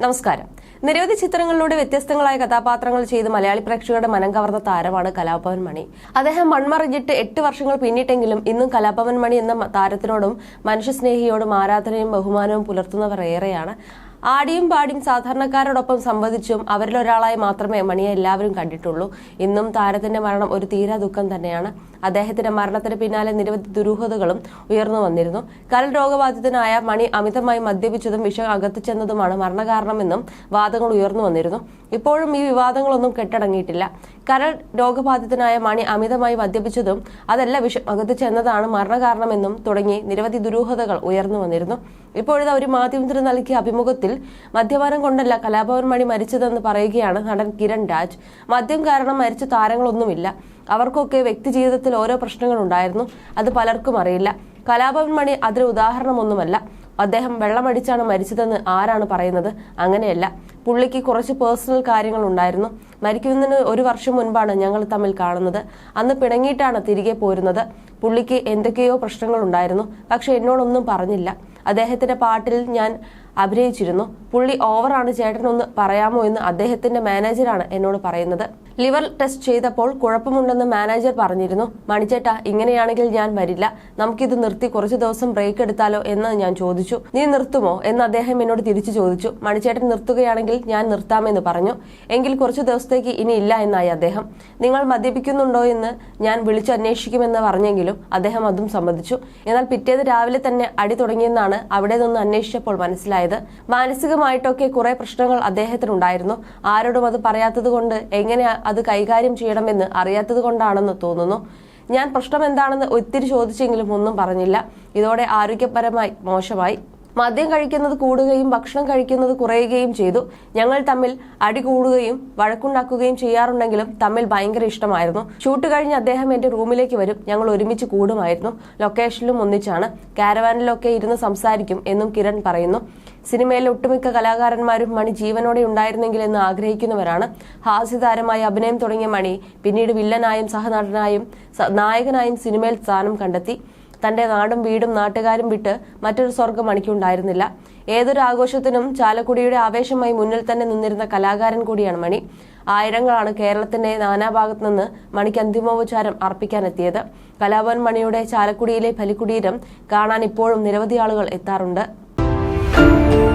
നമസ്കാരം. നിരവധി ചിത്രങ്ങളിലൂടെ വ്യത്യസ്തങ്ങളായ കഥാപാത്രങ്ങൾ ചെയ്ത് മലയാളി പ്രേക്ഷകരുടെ മനം കവർന്ന താരമാണ് കലാഭവൻ മണി. അദ്ദേഹം മൺമറിഞ്ഞിട്ട് എട്ട് വർഷങ്ങൾ പിന്നിട്ടെങ്കിലും ഇന്നും കലാഭവൻ മണി എന്ന താരത്തിനോടും മനുഷ്യസ്നേഹിയോടും ആരാധനയും ബഹുമാനവും പുലർത്തുന്നവർ ഏറെയാണ്. ആടിയും പാടിയും സാധാരണക്കാരോടൊപ്പം സംവദിച്ചും അവരിലൊരാളായി മാത്രമേ മണിയെ എല്ലാവരും കണ്ടിട്ടുള്ളൂ. ഇന്നും താരത്തിന്റെ മരണം ഒരു തീരാ ദുഃഖം തന്നെയാണ്. അദ്ദേഹത്തിന്റെ മരണത്തിന് പിന്നാലെ നിരവധി ദുരൂഹതകളും ഉയർന്നു വന്നിരുന്നു. കരൽ രോഗബാധിതനായ മണി അമിതമായി മദ്യപിച്ചതും വിഷം അകത്തു ചെന്നതുമാണ് മരണകാരണമെന്നും വാദങ്ങൾ ഉയർന്നു വന്നിരുന്നു. ഇപ്പോഴും ഈ വിവാദങ്ങളൊന്നും കെട്ടടങ്ങിയിട്ടില്ല. കരൾ രോഗബാധിതനായ മണി അമിതമായി മദ്യപിച്ചതും അതല്ല വിഷം അകത്തു ചെന്നതാണ് മരണകാരണമെന്നും തുടങ്ങി നിരവധി ദുരൂഹതകൾ ഉയർന്നു വന്നിരുന്നു. ഇപ്പോഴിതാ ഒരു മാധ്യമത്തിന് നൽകിയ അഭിമുഖത്തിൽ മദ്യപാനം കൊണ്ടല്ല കലാഭവൻ മണി മരിച്ചതെന്ന് പറയുകയാണ് നടൻ കിരൺ രാജ്. മദ്യം കാരണം മരിച്ച താരങ്ങളൊന്നുമില്ല. അവർക്കൊക്കെ വ്യക്തി ജീവിതത്തിൽ ഓരോ പ്രശ്നങ്ങളുണ്ടായിരുന്നു. അത് പലർക്കും അറിയില്ല. കലാഭവൻ മണി അതിന് ഉദാഹരണമൊന്നുമല്ല. അദ്ദേഹം വെള്ളമടിച്ചാണ് മരിച്ചതെന്ന് ആരാണ് പറയുന്നത്? അങ്ങനെയല്ല. പുള്ളിക്ക് കുറച്ച് പേഴ്സണൽ കാര്യങ്ങൾ ഉണ്ടായിരുന്നു. മരിക്കുന്നതിന് ഒരു വർഷം മുൻപാണ് ഞങ്ങൾ തമ്മിൽ കാണുന്നത്. അന്ന് പിണങ്ങിയിട്ടാണ് തിരികെ പോരുന്നത്. പുള്ളിക്ക് എന്തൊക്കെയോ പ്രശ്നങ്ങൾ ഉണ്ടായിരുന്നു പക്ഷെ എന്നോടൊന്നും പറഞ്ഞില്ല. അദ്ദേഹത്തിന്റെ പാട്ടിൽ ഞാൻ അഭിനയിച്ചിരുന്നു. പുള്ളി ഓവറാണ് ചേട്ടനൊന്ന് പറയാമോ എന്ന് അദ്ദേഹത്തിന്റെ മാനേജറാണ് എന്നോട് പറയുന്നത്. ലിവർ ടെസ്റ്റ് ചെയ്തപ്പോൾ കുഴപ്പമുണ്ടെന്ന് മാനേജർ പറഞ്ഞിരുന്നു. മണിച്ചേട്ട ഇങ്ങനെയാണെങ്കിൽ ഞാൻ വരില്ല. നമുക്കിത് നിർത്തി കുറച്ചു ദിവസം ബ്രേക്ക് എടുത്താലോ എന്ന് ഞാൻ ചോദിച്ചു. നീ നിർത്തുമോ എന്ന് അദ്ദേഹം എന്നോട് തിരിച്ചു ചോദിച്ചു. മണിച്ചേട്ടൻ നിർത്തുകയാണെങ്കിൽ ഞാൻ നിർത്താമെന്ന് പറഞ്ഞു. എങ്കിൽ കുറച്ചു ദിവസത്തേക്ക് ഇനി ഇല്ല എന്നായി അദ്ദേഹം. നിങ്ങൾ മദ്യപിക്കുന്നുണ്ടോ എന്ന് ഞാൻ വിളിച്ചു അന്വേഷിക്കുമെന്ന് പറഞ്ഞെങ്കിലും അദ്ദേഹം അതും സമ്മതിച്ചു. എന്നാൽ പിറ്റേത് രാവിലെ തന്നെ അടി തുടങ്ങിയെന്നാണ് അവിടെ നിന്ന് അന്വേഷിച്ചപ്പോൾ മനസ്സിലായത്. മാനസികമായിട്ടൊക്കെ കുറെ പ്രശ്നങ്ങൾ അദ്ദേഹത്തിനുണ്ടായിരുന്നു. ആരോടും അത് പറയാത്തത് കൊണ്ട് എങ്ങനെ അത് കൈകാര്യം ചെയ്യണമെന്ന് അറിയാത്തത് കൊണ്ടാണെന്ന് തോന്നുന്നു. ഞാൻ പ്രശ്നം എന്താണെന്ന് ഒത്തിരി ചോദിച്ചെങ്കിലും ഒന്നും പറഞ്ഞില്ല. ഇതോടെ ആരോഗ്യപരമായി മോശമായി. മദ്യം കഴിക്കുന്നത് കൂടുകയും ഭക്ഷണം കഴിക്കുന്നത് കുറയുകയും ചെയ്തു. ഞങ്ങൾ തമ്മിൽ അടി കൂടുകയും വഴക്കുണ്ടാക്കുകയും ചെയ്യാറുണ്ടെങ്കിലും തമ്മിൽ ഭയങ്കര ഇഷ്ടമായിരുന്നു. ഷൂട്ട് കഴിഞ്ഞ് അദ്ദേഹം എന്റെ റൂമിലേക്ക് വരും. ഞങ്ങൾ ഒരുമിച്ച് കൂടുമായിരുന്നു. ലൊക്കേഷനിലും ഒന്നിച്ചാണ്. കാരവാനിലൊക്കെ ഇരുന്ന് സംസാരിക്കും എന്നും കിരൺ പറയുന്നു. സിനിമയിലെ ഒട്ടുമിക്ക കലാകാരന്മാരും മണി ജീവനോടെ ഉണ്ടായിരുന്നെങ്കിൽ എന്ന് ആഗ്രഹിക്കുന്നവരാണ് ഹാസ്യതാരമായി അഭിനയം തുടങ്ങിയ മണി പിന്നീട് വില്ലനായും സഹനടനായും നായകനായും സിനിമയിൽ സ്ഥാനം കണ്ടെത്തി. തന്റെ നാടും വീടും നാട്ടുകാരും വിട്ട് മറ്റൊരു സ്വർഗം മണിക്കുണ്ടായിരുന്നില്ല ഏതൊരു ആഘോഷത്തിനും ചാലക്കുടിയുടെ ആവേശമായി മുന്നിൽ തന്നെ നിന്നിരുന്ന കലാകാരൻ കൂടിയാണ് മണി. ആയിരങ്ങളാണ് കേരളത്തിന്റെ നാനാഭാഗത്തു നിന്ന് മണിക്ക് അന്തിമോപചാരം അർപ്പിക്കാനെത്തിയത്. കലാഭവൻ മണിയുടെ ചാലക്കുടിയിലെ ഫലിക്കുടീരം കാണാൻ ഇപ്പോഴും നിരവധി ആളുകൾ എത്താറുണ്ട്. Thank you.